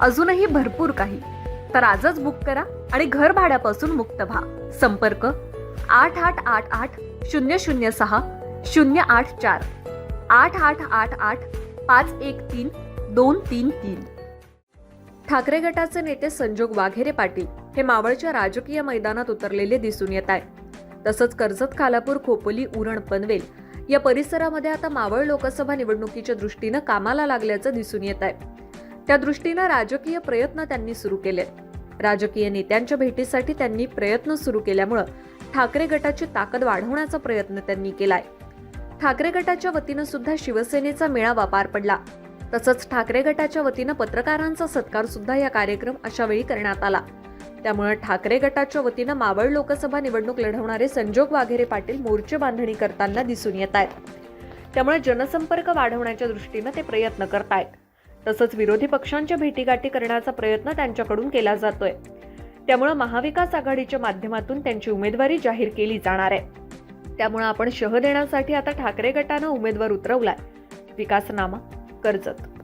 अजूनही भरपूर काही. तर आजच बुक करा आणि घर भाड्यापासून मुक्त व्हा. संपर्क आठ आठ आठ आठ शून्य शून्य सहा शून्य आठ चार. आठ आठ आठ आठ पाच एक तीन दोन तीन तीन. ठाकरे गटाचे नेते संजोग वाघेरे पाटील हे मावळच्या राजकीय मैदानात उतरलेले दिसून येत आहे तसंच कर्जत खालापूर खोपोली उरण पनवेल या परिसरामध्ये आता मावळ लोकसभा निवडणुकीच्या दृष्टीनं कामाला लागल्याचं दिसून येत आहे. त्या दृष्टीनं राजकीय प्रयत्न त्यांनी सुरू केलेत. राजकीय नेत्यांच्या भेटीसाठी त्यांनी प्रयत्न सुरू केल्यामुळं ठाकरे गटाची ताकद वाढवण्याचा प्रयत्न त्यांनी केलाय. ठाकरे गटाच्या वतीनं सुद्धा शिवसेनेचा मेळावा पार पडला. तसंच ठाकरे गटाच्या वतीनं पत्रकारांचा सत्कार सुद्धा या कार्यक्रम अशा वेळी करण्यात आला. त्यामुळे ठाकरे गटाच्या वतीनं मावळ लोकसभा निवडणूक लढवणारे संजोग वाघेरे पाटील मोर्चे बांधणी करताना दिसून येत आहेत त्यामुळे जनसंपर्क वाढवण्याच्या दृष्टीनं ते प्रयत्न करतायत. तसंच विरोधी पक्षांच्या भेटीगाठी करण्याचा प्रयत्न त्यांच्याकडून केला जातोय. त्यामुळे महाविकास आघाडीच्या माध्यमातून त्यांची उमेदवारी जाहीर केली जाणार आहे. त्यामुळे आपण शह देण्यासाठी आता ठाकरे गटानं उमेदवार उतरवलाय. विकासनामा कर्जत.